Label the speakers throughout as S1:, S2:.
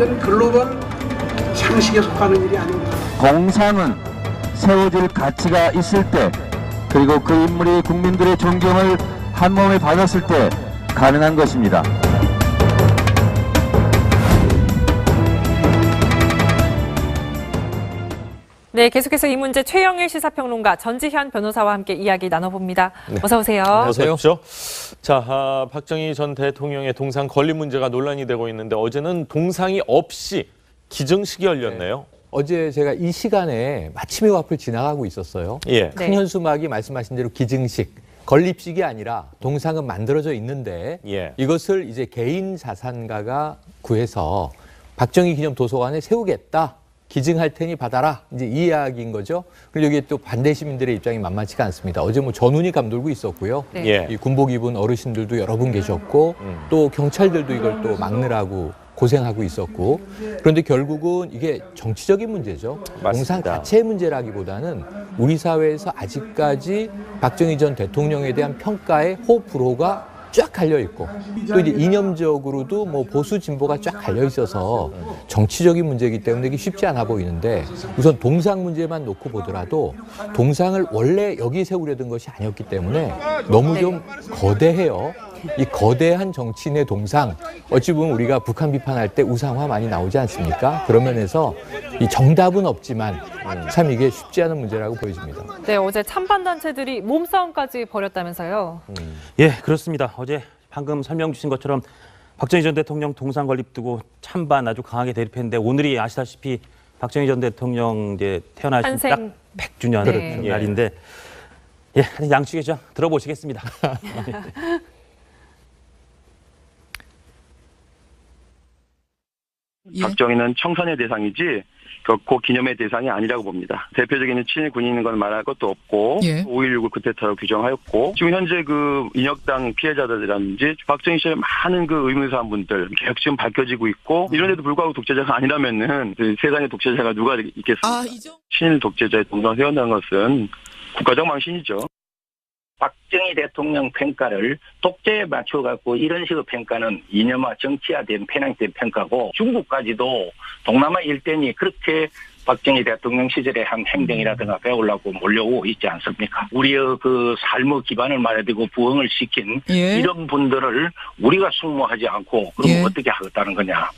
S1: 이건 글로벌 상식에 속하는 일이 아닙니다.
S2: 공상은 세워질 가치가 있을 때 그리고 그 인물이 국민들의 존경을 한 몸에 받았을 때 가능한 것입니다.
S3: 네, 계속해서 이 문제 최영일 시사평론가 전지현 변호사와 함께 이야기 나눠봅니다. 어서 오세요.
S4: 어서 오십시오. 자, 아, 박정희 전 대통령의 동상 건립 문제가 논란이 되고 있는데 어제는 동상이 없이 기증식이 열렸네요.
S5: 어제 제가 이 시간에 마침내 앞을 지나가고 있었어요.
S4: 예.
S3: 네.
S5: 큰 현수막이 말씀하신 대로 기증식, 건립식이 아니라 동상은 만들어져 있는데
S4: 예.
S5: 이것을 이제 개인 자산가가 구해서 박정희 기념 도서관에 세우겠다. 기증할 테니 받아라. 이제 이 이야기인 거죠. 그리고 여기에 또 반대 시민들의 입장이 만만치가 않습니다. 어제 뭐 전운이 감돌고 있었고요.
S3: 네.
S4: 예.
S5: 이 군복 입은 어르신들도 여러 분 계셨고
S4: 음.
S5: 또 경찰들도 이걸 또 막느라고 고생하고 있었고 그런데 결국은 이게 정치적인 문제죠.
S4: 맞습니다.
S5: 자체의 문제라기보다는 우리 사회에서 아직까지 박정희 전 대통령에 대한 평가의 호불호가 쫙 갈려 있고 또 이제 이념적으로도 뭐 보수 진보가 쫙 갈려 있어서 정치적인 문제이기 때문에 이게 쉽지 않아 보이는데 우선 동상 문제만 놓고 보더라도 동상을 원래 여기 세우려던 것이 아니었기 때문에 너무 좀 거대해요. 이 거대한 정치인의 동상 어찌 보면 우리가 북한 비판할 때 우상화 많이 나오지 않습니까? 그런 면에서 이 정답은 없지만 참 이게 쉽지 않은 문제라고 보여집니다.
S3: 네, 어제 찬반 단체들이 몸싸움까지 벌였다면서요.
S6: 예, 그렇습니다. 어제 방금 설명 주신 것처럼 박정희 전 대통령 동상 건립 두고 찬반 아주 강하게 대립했는데 오늘이 아시다시피 박정희 전 대통령 이제 태어나신. 딱 100주년
S3: 네.
S6: 날인데 예, 양측의 주장 들어보시겠습니다.
S7: 박정희는 청산의 대상이지 결코 기념의 대상이 아니라고 봅니다. 대표적인 친일 군인인 건 말할 것도 없고
S8: 예.
S7: 5.16을 쿠데타로 규정하였고 지금 현재 그 인혁당 피해자들이라든지 박정희 시절 많은 그 의문사분들 계속 지금 밝혀지고 있고 이런데도 불구하고 독재자가 아니라면은 그 세상에 독재자가 누가 있겠습니까?
S8: 아, 이정
S7: 친일 독재자의 동상 세운다는 것은 국가적 망신이죠.
S9: 박정희 대통령 평가를 독재에 맞춰갖고 이런 식의 평가는 이념화 정치화된 편향된 평가고 중국까지도 동남아 일대니 그렇게 박정희 대통령 시절에 한 행정이라든가 배우려고 몰려오고 있지 않습니까? 우리의 그 삶의 기반을 말해두고 부흥을 시킨
S8: 예.
S9: 이런 분들을 우리가 숙모하지 않고 그럼
S8: 예.
S9: 어떻게 하겠다는 거냐?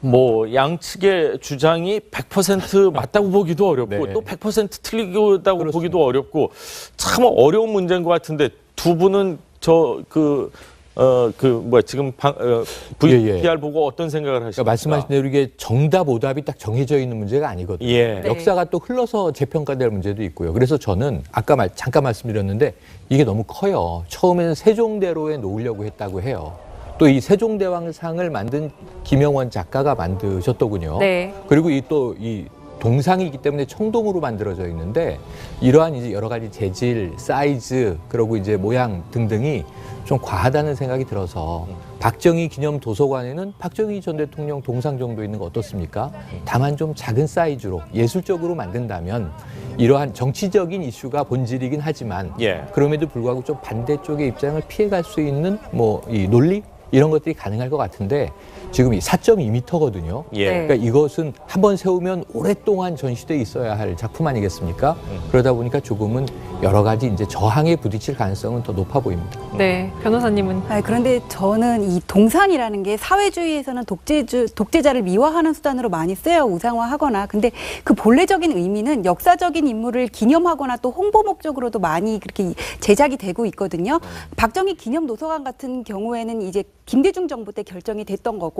S4: 뭐 양측의 주장이 100% 맞다고 보기도 어렵고
S5: 네.
S4: 또100% 틀리다고
S5: 그렇습니다.
S4: 보기도 어렵고 참 어려운 문제인 것 같은데 두 분은 저그 어 그 뭐야 지금 방, 어, VTR
S5: 예, 예.
S4: 보고 어떤 생각을 하십니까?
S5: 그러니까 말씀하신 대로 이게 정답 오답이 딱 정해져 있는 문제가 아니거든요.
S4: 예.
S3: 네.
S5: 역사가 또 흘러서 재평가될 문제도 있고요. 그래서 저는 아까 말, 잠깐 말씀드렸는데 이게 너무 커요. 처음에는 세종대로에 놓으려고 했다고 해요. 또 이 세종대왕상을 만든 김영원 작가가 만드셨더군요.
S3: 네.
S5: 그리고 이또이 동상이기 때문에 청동으로 만들어져 있는데 이러한 이제 여러 가지 재질, 사이즈, 그리고 이제 모양 등등이 좀 과하다는 생각이 들어서 박정희 기념 도서관에는 박정희 전 대통령 동상 정도 있는 거 어떻습니까? 다만 좀 작은 사이즈로 예술적으로 만든다면 이러한 정치적인 이슈가 본질이긴 하지만
S4: 예.
S5: 그럼에도 불구하고 좀 반대쪽의 입장을 피해갈 수 있는 뭐 이 논리 이런 것들이 가능할 것 같은데 지금 이 4.2m거든요.
S4: 예.
S3: 네.
S5: 그러니까 이것은 한 번 세우면 오랫동안 전시돼 있어야 할 작품 아니겠습니까? 그러다 보니까 조금은 여러 가지 이제 저항에 부딪힐 가능성은 더 높아 보입니다.
S3: 네, 변호사님은
S10: 아니, 그런데 저는 이 동상이라는 게 사회주의에서는 독재주, 독재자를 미화하는 수단으로 많이 쓰여 우상화하거나 근데 그 본래적인 의미는 역사적인 인물을 기념하거나 또 홍보 목적으로도 많이 그렇게 제작이 되고 있거든요. 박정희 기념 도서관 같은 경우에는 이제 김대중 정부 때 결정이 됐던 거고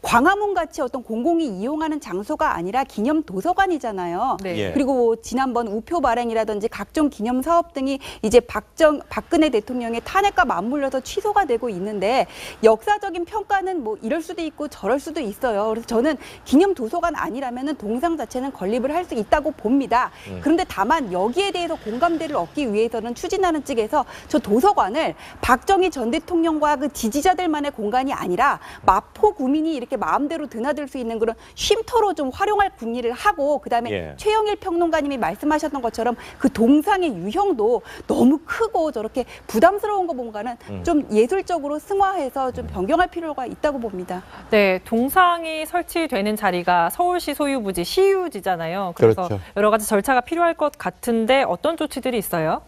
S10: 광화문 같이 어떤 공공이 이용하는 장소가 아니라 기념 도서관이잖아요.
S3: 네.
S4: 예.
S10: 그리고 뭐 지난번 우표 발행이라든지 각종 기념 사업 등이 이제 박정 박근혜 대통령의 탄핵과 맞물려서 취소가 되고 있는데 역사적인 평가는 뭐 이럴 수도 있고 저럴 수도 있어요. 그래서 저는 기념 도서관 아니라면은 동상 자체는 건립을 할 수 있다고 봅니다. 그런데 다만 여기에 대해서 공감대를 얻기 위해서는 추진하는 측에서 저 도서관을 박정희 전 대통령과 그 지지자들만의 공간이 아니라 마포 구민이 이렇게 마음대로 드나들 수 있는 그런 쉼터로 좀 활용할 궁리를 하고 그다음에
S4: 예.
S10: 최영일 평론가님이 말씀하셨던 것처럼 그 동상의 유형도 너무 크고 저렇게 부담스러운 거 뭔가는
S4: 음.
S10: 좀 예술적으로 승화해서 좀 변경할 필요가 있다고 봅니다.
S3: 네, 동상이 설치되는 자리가 서울시 소유 부지 시유지잖아요. 그래서
S5: 그렇죠.
S3: 여러 가지 절차가 필요할 것 같은데 어떤 조치들이 있어요?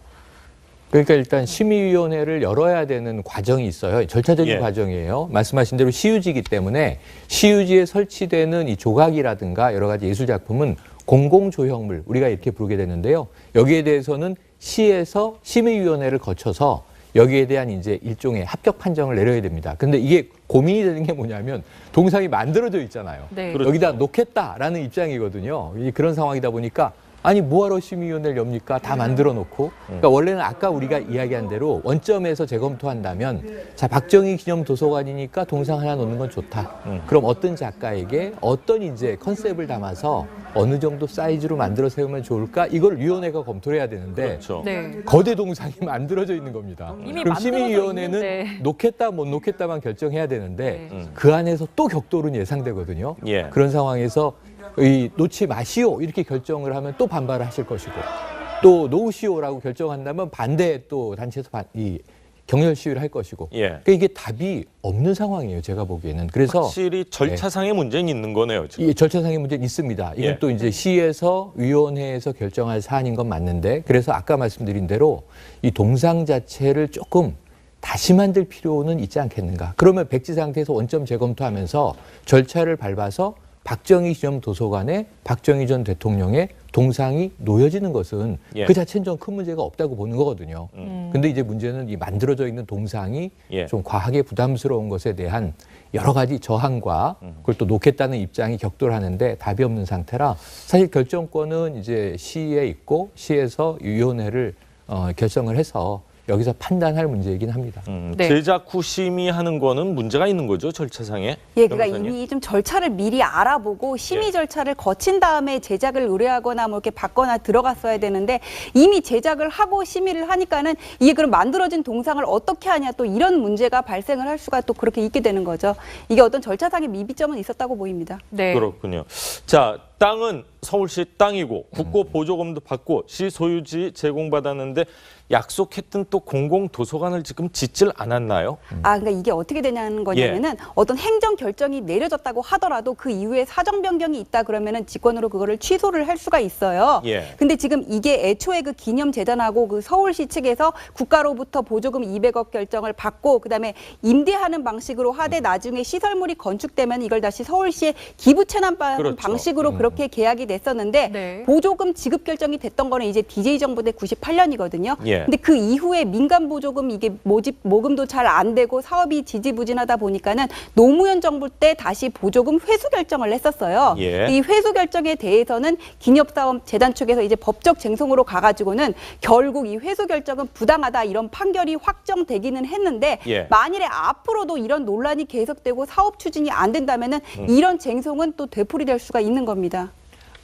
S5: 그러니까 일단 심의위원회를 열어야 되는 과정이 있어요. 절차적인
S4: 예.
S5: 과정이에요. 말씀하신 대로 시유지이기 때문에 시유지에 설치되는 이 조각이라든가 여러 가지 예술 작품은 공공조형물 우리가 이렇게 부르게 되는데요. 여기에 대해서는 시에서 심의위원회를 거쳐서 여기에 대한 이제 일종의 합격 판정을 내려야 됩니다. 근데 이게 고민이 되는 게 뭐냐면 동상이 만들어져 있잖아요.
S3: 네.
S4: 그렇죠.
S5: 여기다 놓겠다라는 입장이거든요. 이 그런 상황이다 보니까 아니 뭐하러 심의위원회를 엽니까? 다 만들어 놓고. 그러니까 원래는 아까 우리가 이야기한 대로 원점에서 재검토한다면 자 박정희 기념 도서관이니까 동상 하나 놓는 건 좋다.
S4: 음.
S5: 그럼 어떤 작가에게 어떤 이제 컨셉을 담아서 어느 정도 사이즈로 만들어 세우면 좋을까? 이걸 위원회가 검토를 해야 되는데
S4: 그렇죠.
S3: 네.
S5: 거대 동상이 만들어져 있는 겁니다.
S3: 이미
S5: 그럼
S3: 만들어져
S5: 심의위원회는
S3: 있는데.
S5: 놓겠다 못 놓겠다만 결정해야 되는데
S3: 네.
S4: 음.
S5: 그 안에서 또 격돌은 예상되거든요.
S4: 예.
S5: 그런 상황에서 이 놓지 마시오 이렇게 결정을 하면 또 반발을 하실 것이고 또 놓으시오라고 결정한다면 반대 또 단체에서 반, 이 경렬 시위를 할 것이고
S4: 예.
S5: 그러니까 이게 답이 없는 상황이에요 제가 보기에는 그래서
S4: 확실히 절차상의 문제는 있는 거네요. 지금.
S5: 이 절차상의 문제는 있습니다. 이건
S4: 예.
S5: 또 이제 시에서 위원회에서 결정할 사안인 건 맞는데 그래서 아까 말씀드린 대로 이 동상 자체를 조금 다시 만들 필요는 있지 않겠는가. 그러면 백지 상태에서 원점 재검토하면서 절차를 밟아서 박정희 기념 도서관에 박정희 전 대통령의 동상이 놓여지는 것은
S4: 예.
S5: 그 자체는 좀 큰 문제가 없다고 보는 거거든요.
S3: 음.
S5: 근데 이제 문제는 이 만들어져 있는 동상이
S4: 예.
S5: 좀 과하게 부담스러운 것에 대한 여러 가지 저항과
S4: 음.
S5: 그걸 또 놓겠다는 입장이 격돌하는데 답이 없는 상태라 사실 결정권은 이제 시에 있고 시에서 위원회를 어, 결정을 해서 여기서 판단할 문제이긴 합니다.
S4: 음,
S3: 네.
S4: 제작 후 심의하는 거는 문제가 있는 거죠 절차상에.
S10: 예, 그러니까
S4: 변호사님?
S10: 이미 좀 절차를 미리 알아보고 심의
S4: 예.
S10: 절차를 거친 다음에 제작을 의뢰하거나 뭐 이렇게 받거나 들어갔어야 되는데 이미 제작을 하고 심의를 하니까는 이게 그럼 만들어진 동상을 어떻게 하냐 또 이런 문제가 발생을 할 수가 또 그렇게 있게 되는 거죠. 이게 어떤 절차상의 미비점은 있었다고 보입니다.
S3: 네.
S4: 그렇군요. 자, 땅은 서울시 땅이고 국고 보조금도 받고 시 소유지 제공받았는데 약속했던 또 공공 도서관을 지금 짓질 않았나요?
S10: 아, 그러니까 이게 어떻게 되냐는 거냐면은
S4: 예.
S10: 어떤 행정 결정이 내려졌다고 하더라도 그 이후에 사정 변경이 있다 그러면은 직권으로 그거를 취소를 할 수가 있어요.
S4: 예.
S10: 근데 지금 이게 애초에 그 기념 재단하고 그 서울시 측에서 국가로부터 보조금 200억 결정을 받고 그다음에 임대하는 방식으로
S4: 음.
S10: 하되 나중에 시설물이 건축되면 이걸 다시 서울시에 기부 체납
S4: 그렇죠.
S10: 방식으로 그렇게 계약이 됐었는데
S3: 네.
S10: 보조금 지급 결정이 됐던 거는 이제 DJ 정부 때 98년이거든요.
S4: 예.
S10: 근데 그 이후에 민간 보조금 이게 모집 모금도 잘 안 되고 사업이 지지부진하다 보니까는 노무현 정부 때 다시 보조금 회수 결정을 했었어요.
S4: 예.
S10: 이 회수 결정에 대해서는 기념사업 재단 측에서 이제 법적 쟁송으로 가가지고는 결국 이 회수 결정은 부당하다 이런 판결이 확정되기는 했는데
S4: 예.
S10: 만일에 앞으로도 이런 논란이 계속되고 사업 추진이 안 된다면은
S4: 음.
S10: 이런 쟁송은 또 되풀이될 수가 있는 겁니다.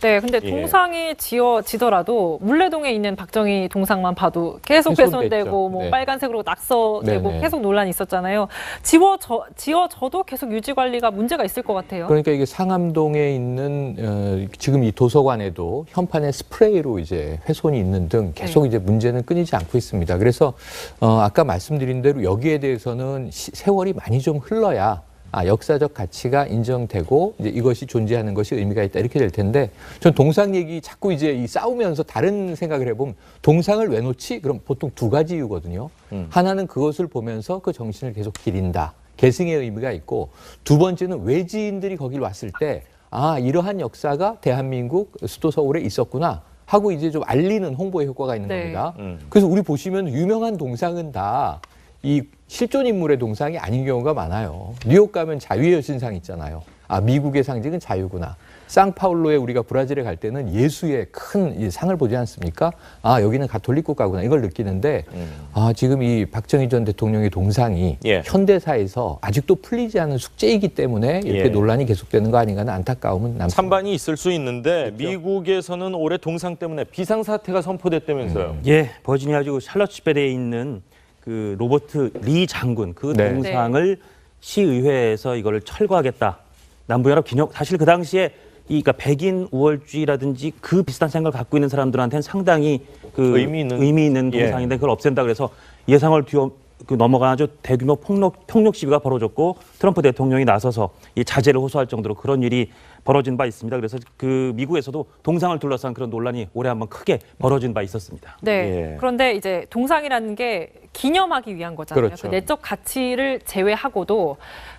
S3: 네, 근데
S4: 예.
S3: 동상이 지어지더라도 물레동에 있는 박정희 동상만 봐도 계속. 훼손되고 뭐
S5: 네.
S3: 빨간색으로 낙서되고
S5: 네네.
S3: 계속 논란이 있었잖아요. 지워져 지어져도 계속 유지 관리가 문제가 있을 것 같아요.
S5: 그러니까 이게 상암동에 있는 어, 지금 이 도서관에도 현판에 스프레이로 이제 훼손이 있는 등 계속
S3: 네.
S5: 이제 문제는 끊이지 않고 있습니다. 그래서 어, 아까 말씀드린 대로 여기에 대해서는 시- 세월이 많이 좀 흘러야 아, 역사적 가치가 인정되고 이제 이것이 존재하는 것이 의미가 있다 이렇게 될 텐데 전 동상 얘기 자꾸 이제 이 싸우면서 다른 생각을 해보면 동상을 왜 놓지? 그럼 보통 두 가지 이유거든요.
S4: 음.
S5: 하나는 그것을 보면서 그 정신을 계속 기린다. 계승의 의미가 있고 두 번째는 외지인들이 거길 왔을 때 아, 이러한 역사가 대한민국 수도 서울에 있었구나 하고 이제 좀 알리는 홍보의 효과가 있는
S3: 네.
S5: 겁니다.
S4: 음.
S5: 그래서 우리 보시면 유명한 동상은 다 이 실존 인물의 동상이 아닌 경우가 많아요. 뉴욕 가면 자유의 여신상 있잖아요. 아, 미국의 상징은 자유구나. 상파울로에 우리가 브라질에 갈 때는 예수의 큰이 상을 보지 않습니까? 아, 여기는 가톨릭 국가구나. 이걸 느끼는데
S4: 음.
S5: 아, 지금 이 박정희 전 대통령의 동상이
S4: 예.
S5: 현대사에서 아직도 풀리지 않은 숙제이기 때문에 이렇게
S4: 예.
S5: 논란이 계속되는 거 아닌가 하는 안타까움은 남습니다.
S4: 찬반이 있을 수 있는데 미국에서는 올해 동상 때문에 비상사태가 선포됐다면서요.
S5: 네.
S6: 예, 버지니아주 샬럿츠베리에 있는 그 로버트 리 장군 그
S5: 네.
S6: 동상을 시의회에서 이거를 철거하겠다. 남부연합 기념 사실 그 당시에 이 그러니까 백인 우월주의라든지 그 비슷한 생각을 갖고 있는 사람들한테는 상당히 그
S4: 의미 있는-
S6: 의미 있는
S4: 예.
S6: 동상인데 그걸 없앤다 그래서 예상을 뒤어 그 넘어간 아주 대규모 폭력 폭력 시위가 벌어졌고 트럼프 대통령이 나서서 이 자제를 호소할 정도로 그런 일이 벌어진 바 있습니다. 그래서 그 미국에서도 동상을 둘러싼 그런 논란이 올해 한번 크게 벌어진 바 있었습니다.
S3: 네.
S4: 예.
S3: 그런데 이제 동상이라는 게 기념하기 위한 거잖아요.
S5: 그렇죠.
S3: 그 내적 가치를 제외하고도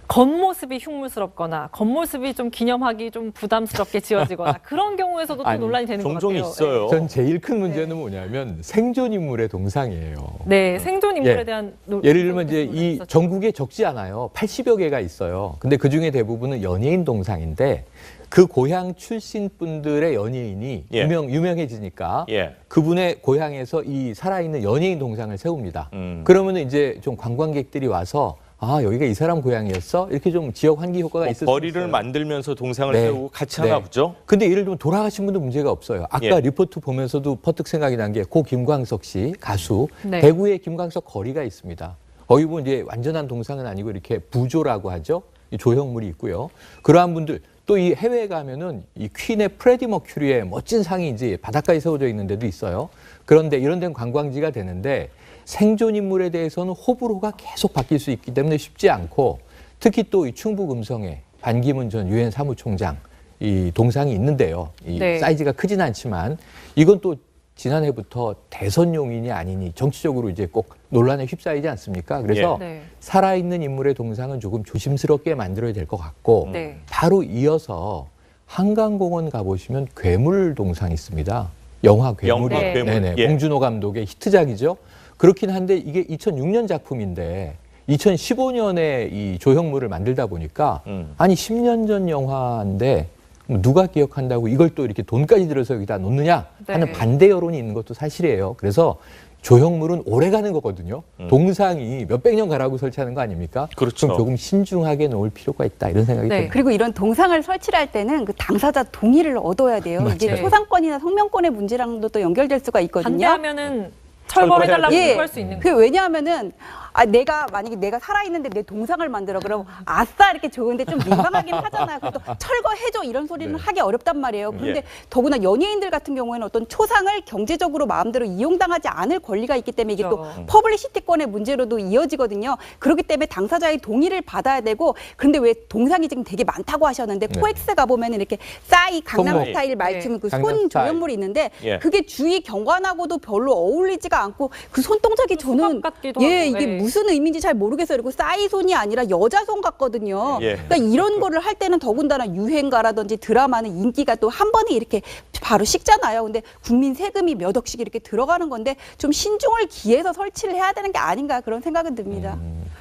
S3: 겉모습이 흉물스럽거나 겉모습이 좀 기념하기 좀 부담스럽게 지어지거나 그런 경우에서도 또
S5: 아니,
S3: 논란이 되는 것
S4: 종종
S3: 같아요.
S4: 있어요.
S5: 전 제일 큰 문제는 뭐냐면 생존 인물의 동상이에요.
S3: 네, 생존 인물에
S5: 예.
S3: 대한 논-
S5: 예를 들면 이제
S3: 논란이
S5: 이
S3: 있었죠.
S5: 전국에 적지 않아요. 80여 개가 있어요. 근데 그 중에 대부분은 연예인 동상인데 그 고향 출신 분들의 연예인이
S4: 예.
S5: 유명 유명해지니까
S4: 예.
S5: 그분의 고향에서 이 살아있는 연예인 동상을 세웁니다.
S4: 음.
S5: 그러면 이제 좀 관광객들이 와서 아 여기가 이 사람 고향이었어 이렇게 좀 지역 환기 효과가 있을
S4: 수뭐 거리를
S5: 있어요.
S4: 만들면서 동상을
S5: 네.
S4: 세우고 같이
S5: 네.
S4: 하나 보죠.
S5: 근데 예를 들면 돌아가신 분도 문제가 없어요. 아까
S4: 예.
S5: 리포트 보면서도 퍼뜩 생각이 난 게 고 김광석 씨 가수
S3: 네.
S5: 대구에 김광석 거리가 있습니다. 거기 보면 이제 완전한 동상은 아니고 이렇게 부조라고 하죠. 이 조형물이 있고요. 그러한 분들 또 이 해외에 가면은 이 퀸의 프레디 머큐리의 멋진 상이 이제 바닷가에 세워져 있는 데도 있어요. 그런데 이런 데는 관광지가 되는데 생존 인물에 대해서는 호불호가 계속 바뀔 수 있기 때문에 쉽지 않고 특히 또 이 충북 음성에 반기문 전 유엔 사무총장 이 동상이 있는데요. 이
S3: 네.
S5: 사이즈가 크진 않지만 이건 또 지난해부터 대선 용인이 아니니 정치적으로 이제 꼭 논란에 휩싸이지 않습니까? 그래서
S3: 네.
S5: 살아있는 인물의 동상은 조금 조심스럽게 만들어야 될 것 같고
S3: 네.
S5: 바로 이어서 한강공원 가보시면 괴물 동상 있습니다. 영화 괴물.
S4: 영화
S3: 네.
S4: 괴물.
S5: 네네.
S4: 예.
S5: 봉준호 감독의 히트작이죠. 그렇긴 한데 이게 2006년 작품인데 2015년에 이 조형물을 만들다 보니까
S4: 음.
S5: 아니 10년 전 영화인데 누가 기억한다고 이걸 또 이렇게 돈까지 들여서 여기다 놓느냐 하는
S3: 네.
S5: 반대 여론이 있는 것도 사실이에요. 그래서 조형물은 오래 가는 거거든요. 동상이 몇백 년 가라고 설치하는 거 아닙니까?
S4: 음. 그렇죠.
S5: 럼 조금 신중하게 놓을 필요가 있다 이런 생각이
S3: 네.
S5: 듭니다.
S10: 그리고 이런 동상을 설치를 할 때는 그 당사자 동의를 얻어야 돼요. 이게. 초상권이나 성명권의 문제랑도 또 연결될 수가 있거든요.
S3: 반대하면은 철거해달라고
S10: 예.
S3: 요구할 수 있는
S10: 그
S3: 거예요.
S10: 왜냐하면은 아 내가 만약에 내가 살아 있는데 내 동상을 만들어 그럼 아싸 이렇게 좋은데 좀 민감하긴 하잖아요. 그래도 철거해줘 이런 소리는 하기 어렵단 말이에요. 그런데
S4: 예.
S10: 더구나 연예인들 같은 경우에는 어떤 초상을 경제적으로 마음대로 이용당하지 않을 권리가 있기 때문에 이게 또
S3: 그렇죠.
S10: 퍼블리시티권의 문제로도 이어지거든요. 그렇기 때문에 당사자의 동의를 받아야 되고 그런데 왜 동상이 지금 되게 많다고 하셨는데
S5: 네.
S10: 코엑스 가 보면 은 이렇게 싸이 강남. 스타일 말춤 그
S5: 강남
S10: 손
S5: 스타일.
S10: 조형물이 있는데
S4: 예.
S10: 그게 주위 경관하고도 별로 어울리지가 않고 그 손동작이 저는 예
S3: 하고,
S10: 이게
S3: 예.
S10: 무슨 의미인지 잘 모르겠어요. 그리고 싸이 손이 아니라 여자 손 같거든요.
S4: 예.
S10: 그러니까 이런 거를 할 때는 더군다나 유행가라든지 드라마는 인기가 또 한 번에 이렇게 바로 식잖아요. 근데 국민 세금이 몇 억씩 이렇게 들어가는 건데 좀 신중을 기해서 설치를 해야 되는 게 아닌가 그런 생각은 듭니다.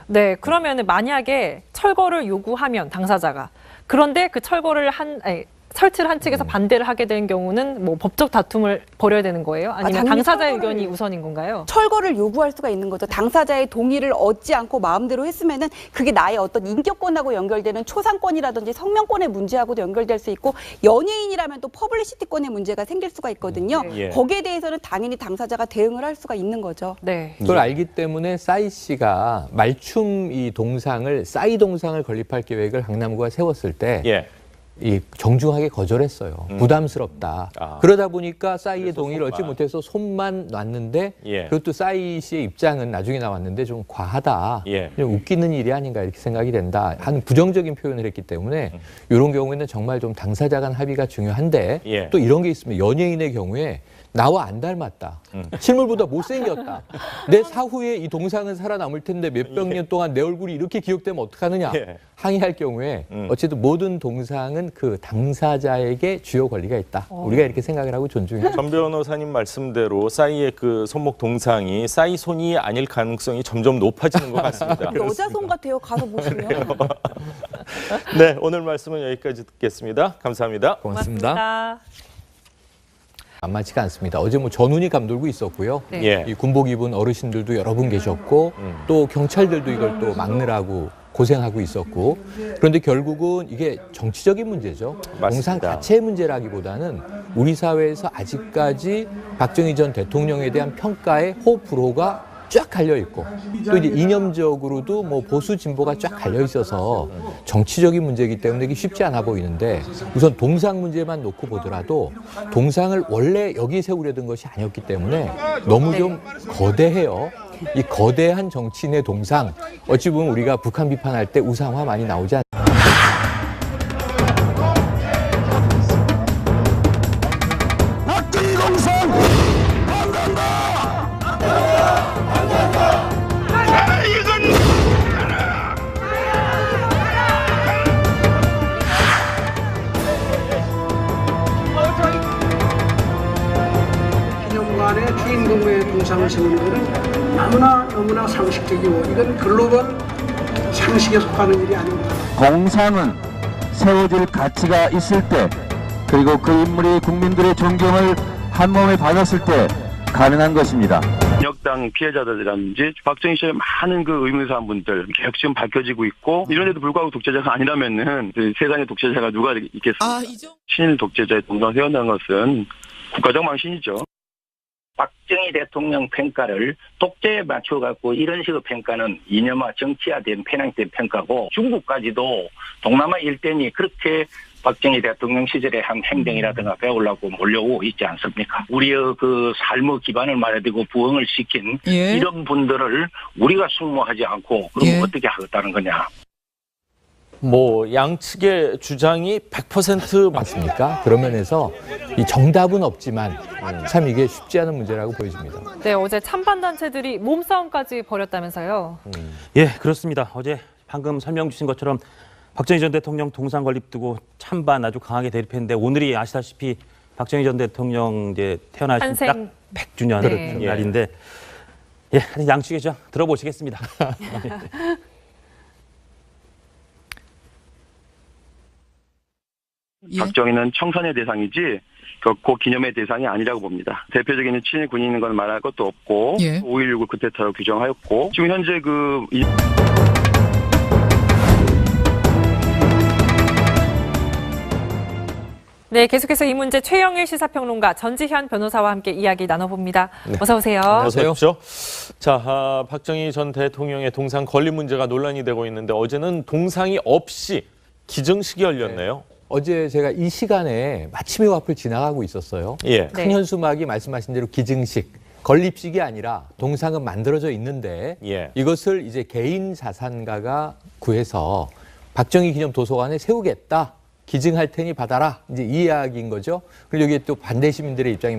S3: 네, 그러면은 만약에 철거를 요구하면 당사자가 그런데 그 철거를 한 아니, 설치를 한 측에서 반대를 하게 된 경우는 뭐 법적 다툼을 벌여야 되는 거예요? 아니면
S10: 당연히
S3: 당사자의
S10: 철거를-
S3: 의견이 우선인 건가요?
S10: 철거를 요구할 수가 있는 거죠. 당사자의 동의를 얻지 않고 마음대로 했으면은 그게 나의 어떤 인격권하고 연결되는 초상권이라든지 성명권의 문제하고도 연결될 수 있고 연예인이라면 또 퍼블리시티권의 문제가 생길 수가 있거든요.
S3: 네.
S4: 예.
S10: 거기에 대해서는 당연히 당사자가 대응을 할 수가 있는 거죠.
S3: 네.
S5: 그걸 알기 때문에 싸이 씨가 말춤 이 동상을 싸이 동상을 건립할 계획을 강남구가 세웠을 때
S4: 예.
S5: 이 정중하게 거절했어요.
S4: 음.
S5: 부담스럽다.
S4: 아.
S5: 그러다 보니까 싸이의 동의를 얻지
S4: 손만.
S5: 못해서 손만 놨는데
S4: 예.
S5: 그것도 싸이 씨의 입장은 나중에 나왔는데 좀 과하다.
S4: 예.
S5: 좀 웃기는 일이 아닌가 이렇게 생각이 된다. 하는 부정적인 표현을 했기 때문에
S4: 음.
S5: 이런 경우에는 정말 좀 당사자 간 합의가 중요한데
S4: 예.
S5: 또 이런 게 있으면 연예인의 경우에 나와 안 닮았다.
S4: 음.
S5: 실물보다 못생겼다. 내 사후에 이 동상은 살아남을 텐데 몇백 년 동안 내 얼굴이 이렇게 기억되면 어떡하느냐.
S4: 예.
S5: 항의할 경우에
S4: 음.
S5: 어쨌든 모든 동상은 그 당사자에게 주요 권리가 있다.
S3: 어.
S5: 우리가 이렇게 생각을 하고 존중해요.
S4: 전 변호사님 말씀대로 싸이의 그 손목 동상이 싸이 손이 아닐 가능성이 점점 높아지는 것 같습니다.
S10: 여자 손 같아요. 가서 보시면.
S4: 네, 오늘 말씀은 여기까지 듣겠습니다. 감사합니다.
S5: 고맙습니다.
S3: 고맙습니다.
S5: 만만치가 않습니다. 어제 뭐 전운이 감돌고 있었고요.
S3: 네.
S4: 예.
S5: 이 군복 입은 어르신들도 여러 분 계셨고
S4: 음.
S5: 또 경찰들도 이걸 또 막느라고 고생하고 있었고 그런데 결국은 이게 정치적인 문제죠.
S4: 맞습니다.
S5: 동상 자체의 문제라기보다는 우리 사회에서 아직까지 박정희 전 대통령에 대한 평가의 호불호가 쫙 갈려 있고 또 이제 이념적으로도 뭐 보수 진보가 쫙 갈려 있어서 정치적인 문제이기 때문에 이게 쉽지 않아 보이는데 우선 동상 문제만 놓고 보더라도 동상을 원래 여기 세우려던 것이 아니었기 때문에 너무 좀 거대해요. 이 거대한 정치인의 동상 어찌 보면 우리가 북한 비판할 때 우상화 많이 나오지 않
S1: 기념관에 주인공의 동상을 세우는 것은 너무나 너무나 상식적이고 이건 글로벌 상식에 속하는 일이 아닙니다.
S2: 동상은 세워질 가치가 있을 때 그리고 그 인물이 국민들의 존경을 한 몸에 받았을 때 가능한 것입니다.
S7: 인혁당 피해자들이라든지 박정희 시절에 많은 그 의문사분들 계속 지금 밝혀지고 있고 이런데도 불구하고 독재자가 아니라면은 그 세상에 독재자가 누가 있겠습니까? 신일 독재자의 동상 세운다는 것은 국가적 망신이죠.
S9: 박정희 대통령 평가를 독재에 맞춰 갖고 이런 식의 평가는 이념화 정치화된 편향된 평가고 중국까지도 동남아 일대니 그렇게 박정희 대통령 시절에 한 행동이라든가 배우려고 몰려오고 있지 않습니까? 우리의 그 삶의 기반을 마련되고 부흥을 시킨
S8: 예.
S9: 이런 분들을 우리가 숙모하지 않고 그럼
S8: 예.
S9: 어떻게 하겠다는 거냐?
S4: 뭐 양측의 주장이 100% 맞습니다.
S5: 맞습니까? 그런 면에서 이 정답은 없지만 참 이게 쉽지 않은 문제라고 보여집니다.
S3: 네, 어제 찬반 단체들이 몸싸움까지 벌였다면서요.
S6: 예, 그렇습니다. 어제 방금 설명 주신 것처럼 박정희 전 대통령 동상 건립 두고 찬반 아주 강하게 대립했는데 오늘이 아시다시피 박정희 전 대통령 이제 태어나신
S3: 탄생.
S6: 딱 100주년
S3: 네.
S6: 날인데 예, 양측의 주장 들어보시겠습니다.
S8: 예.
S7: 박정희는 청산의 대상이지 결코 기념의 대상이 아니라고 봅니다. 대표적인 친일 군인인 건 말할 것도 없고
S8: 예.
S7: 5.16을 그때타로 규정하였고 지금 현재 그 이-
S3: 네, 계속해서 이 문제 최영일 시사평론가 전지현 변호사와 함께 이야기 나눠봅니다. 어서 오세요.
S4: 어서 오십시오. 자, 아, 박정희 전 대통령의 동상 건립 문제가 논란이 되고 있는데 어제는 동상이 없이 기증식이 열렸네요.
S5: 어제 제가 이 시간에 마침의 앞을 지나가고 있었어요.
S4: 예.
S3: 네.
S5: 큰 현수막이 말씀하신 대로 기증식, 건립식이 아니라 동상은 만들어져 있는데
S4: 예.
S5: 이것을 이제 개인 자산가가 구해서 박정희 기념 도서관에 세우겠다. 기증할 테니 받아라. 이제 이 이야기인 거죠. 그리고 여기에 또 반대 시민들의 입장이